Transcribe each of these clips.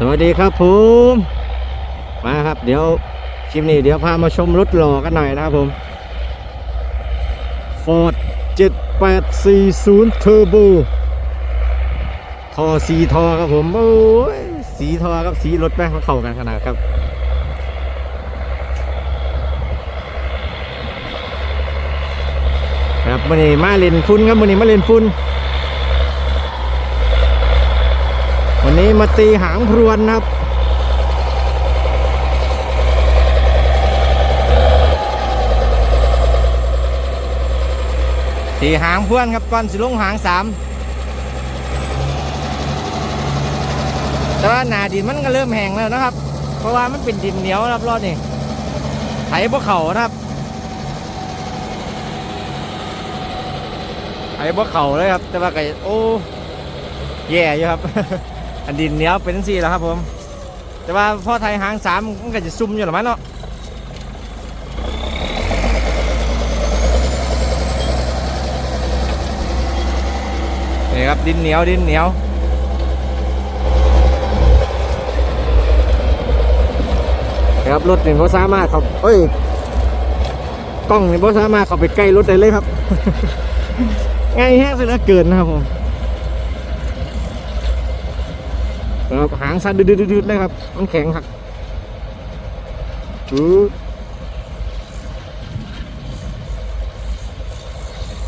สวัสดีครับผมมาครับเดี๋ยวคลิปนี้เดี๋ยวพามาชมรถหล่อกันหน่อยนะครับผม Ford 7840 Turbo ทอสีทอครับผมโอ้ยสีทอครับสีรถแม่งเขาเข้ากันขนาดครับครับมื่อนี้มาเล่นฟุ้นครับมื่อนี้มาเล่นฟุ้น วั นี้มาตีหางพรวนนะครับ ตีหางพรวนครับก่อนสิลงหางสามแต่ว่าหนาดินมันก็เริ่มแห้งแล้วนะครับ เพราะว่ามันเป็นดินเหนียวครับรอดนี่ไถพวกเขานะครับไถพวกเขาเลยครับ แต่ว่าก็โอ้แย่อยู่ครับ อันดินเหนียวเป็นสี่แล้วครับผม แต่ว่าพ่อไทยหางสามมันก็จะซุ่มอยู่หรือมั้งเนาะนี่ครับดินเหนียวดินเหนียวนี่ครับรถนี่พอสามารถเขาเอ้ยกล้องนี่พอสามารถเขาไปใกล้รถได้เลยครับ ง่ายแห้งเสียเหลือเกินนะครับผม ครับหางสั่นดืดๆเลยครับ มันแข็งครับจูด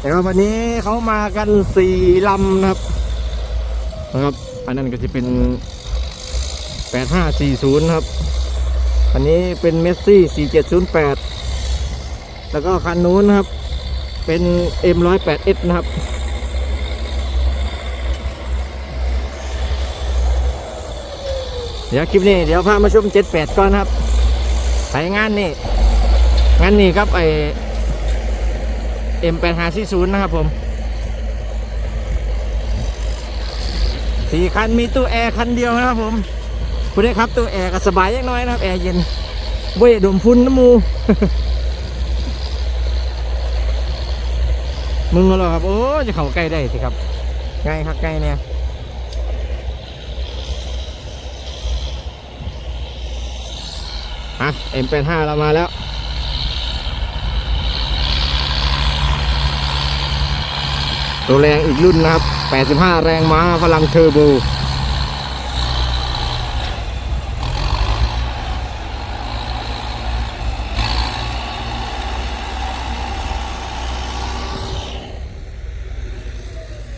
แต่ว่าวันนี้เขามากันสี่ลำนะครับนะครับ อันนั้นก็จะเป็นแปดห้าสี่ศูนย์ครับ อันนี้เป็นเมสซี่สี่เจ็ดศูนย์แปดแล้วก็คันนู้นนะครับ เป็นเอ็มร้อยแปดเอสนะครับ เดี๋ยวคลิปนี้เดี๋ยวพามาชมเจ็ดแปดก่อนครับไปงานนี่งานนี่ครับไอเอ็มแปดห้าสี่ศูนย์นะครับผมสี่คันมีตู้แอร์คันเดียวนะครับผมคุณได้ครับตู้แอร์ก็สบายยังน้อยนะครับแอร์เย็นเว้ยดมฟุ้นน้ำมูมึงเหรอครับ โอ้จะเข้าใกล้ได้สิครับง่ายครับใกล้เนี่ย อะ M85 เรามาแล้ว ตัวแรงอีกรุ่นนะครับ 85 แรงม้าพลังเทอร์โบ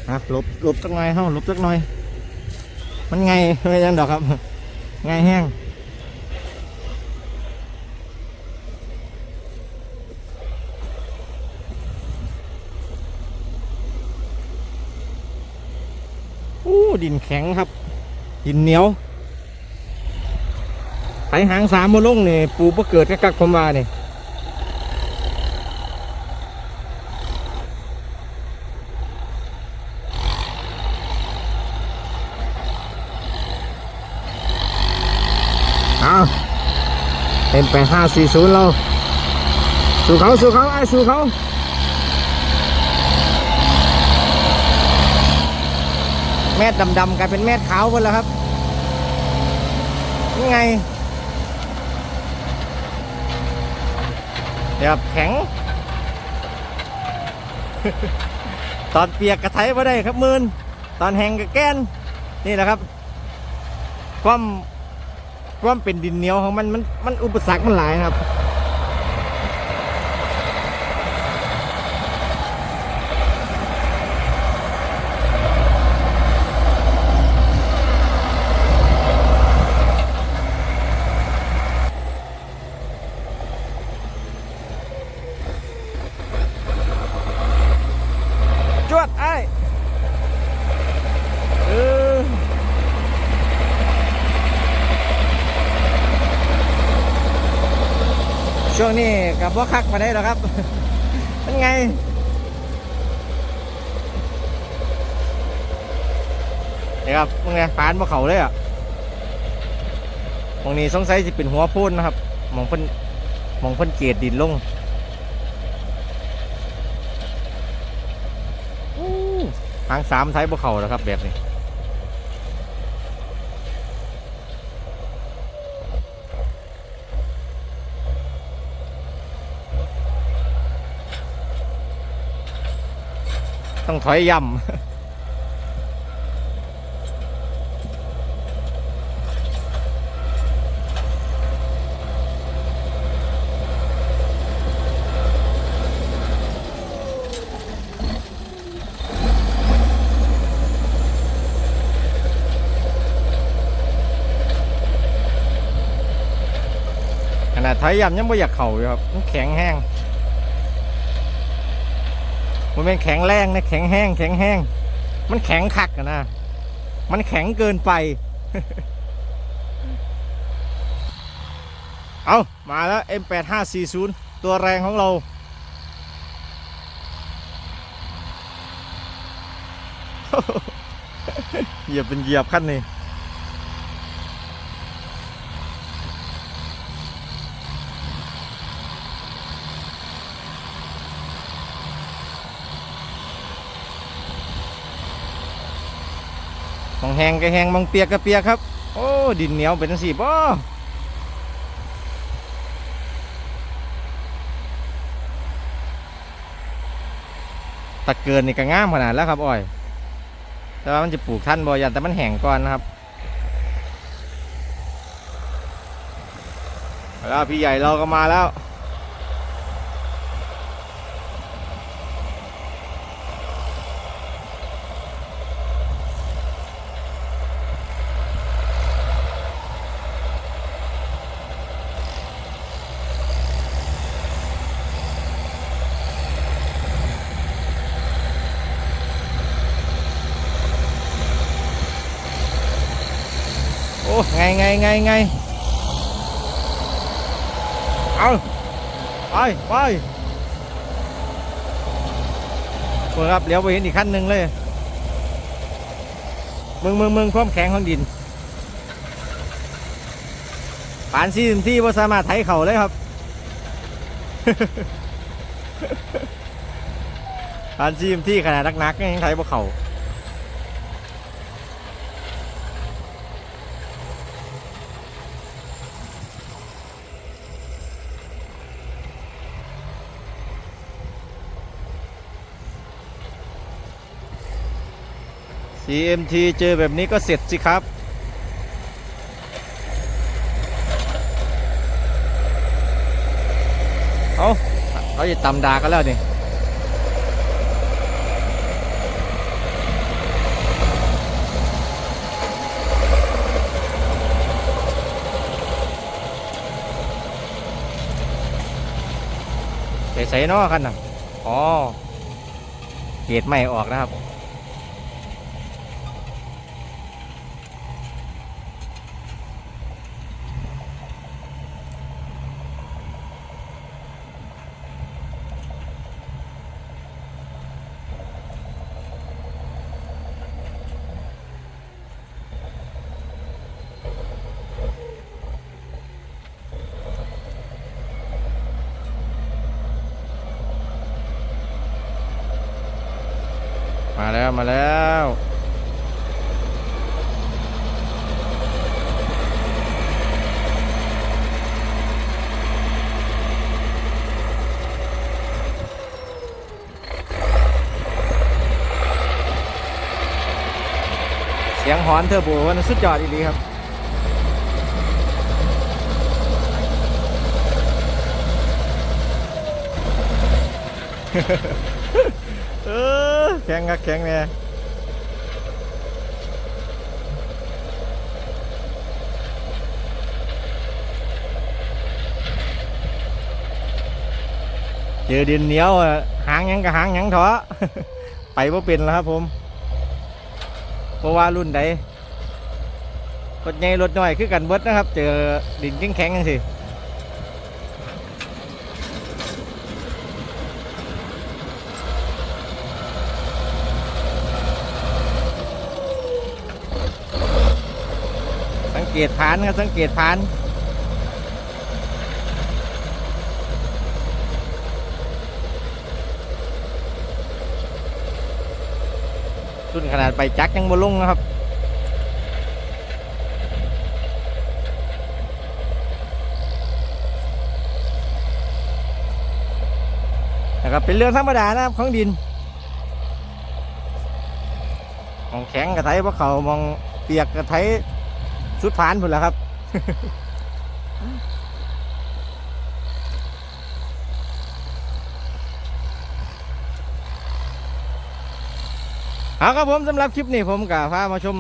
อะหลบลบสักหน่อยเฮ้าลบสักหน่อย มันไงไม่ยังดอกครับ ไงแห้ง อู้ ดินแข็งครับ ดินเหนียวไถหางสามมาลงนี่ปูบ่เกิดกักกักผมว่านี่เอาเป็นไปห้าสี่ศูนย์เรา สู่เขา สู่เขาไอ้สู่เขา แม่ดำๆกลายเป็นแม่ขาวหมดแล้วครับนี่ไงเดี๋ยวแข็ง ตอนเปียกกระไทยมาได้ครับมืนตอนแห้งกระแกนนี่แหละครับ ความความเป็นดินเหนียวของมันมันมันอุปสรรคมันหลายครับ วงนี้กับว่าคักมาได้หรอครับ เป็นไงนี่ครับมึงไงปานมาเขาเลยอะมองนี้สงสัยสิเป็นหัวพูนนะครับ มองเพิ่นมองเพิ่นเกตดินลงทางสามไทยบ่เขาแล้วครับแบบนี้ ต้องถอยย่ำขนาดถอยย่ำยังไม่อยากเข่าอยู่ครับมันแข็งแห้ง มันเป็นแข็งแรงนะแข็งแห้งแข็งแห้ง มันแข็งคักนะ มันแข็งเกินไป เอามาแล้ว M8540 ตัวแรงของเราเหยียบเป็นเหยียบขั้นนี้ องแหงก็แหงมองเปียกก็เปียกครับ โอ้ดินเหนียวเป็นสิบ่ตะเกินนี่ก็ง่ามขนาดแล้วครับอ้อย แต่ว่ามันจะปลูกท่านบ่ยันแต่มันแห้งก่อนนะครับ แล้วพี่ใหญ่เราก็มาแล้ว โอ้ ไงไงไงไงเอาไปไปเปิดครับเลี้ยวไปเห็นอีกขั้นหนึ่งเลยมึงมึงมึงความแข็งของดินปานซีมที่ว่าสามารถไถเข่าเลยครับปานซีมที่ขนาดนักๆยังไถบ่เข่า CMT เจอแบบนี้ก็เสร็จสิครับ เอาเขาจะตำดากันแล้วนี่ใส่ใส่เนอกันนะอ๋อเกรดไม่ออกนะครับ มาแล้วเสียงหอนเทอร์โบมันสุดยอดอีหลีครับ เออแข็งครับแข็งเนี่ยเจอดินเหนียวหางยังกับหางยังเถอะไปว่าเป็นแล้วครับผมเพราะว่ารุ่นใดรถใหญ่รถน้อยคือกันเบิดนะครับ เจอดินแข็งๆจังสิ สังเกตฐานครับสังเกตฐานรุ่นขนาดไปจักยังบ่ลงนะครับ นะครับ เป็นเรื่องธรรมดานะครับของดิน มองแข็งกระไทพวกเขามองเปียกกระไท สุดผานพุ่นแล้วครับ เอาครับผมสำหรับคลิปนี้ผมกับพามาชม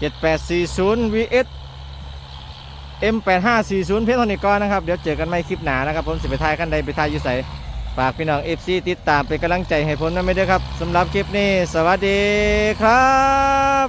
7840 vs M8540 เพชรทอนิกรนะครับ เดี๋ยวเจอกันใหม่คลิปหนานะครับ ผมสิไปทายกันใดไปทายอยู่ใสฝากพี่น้อง FC ติดตามเป็นกำลังใจให้ผมนะไม่ด้ครับสำหรับคลิปนี้ สวัสดีครับ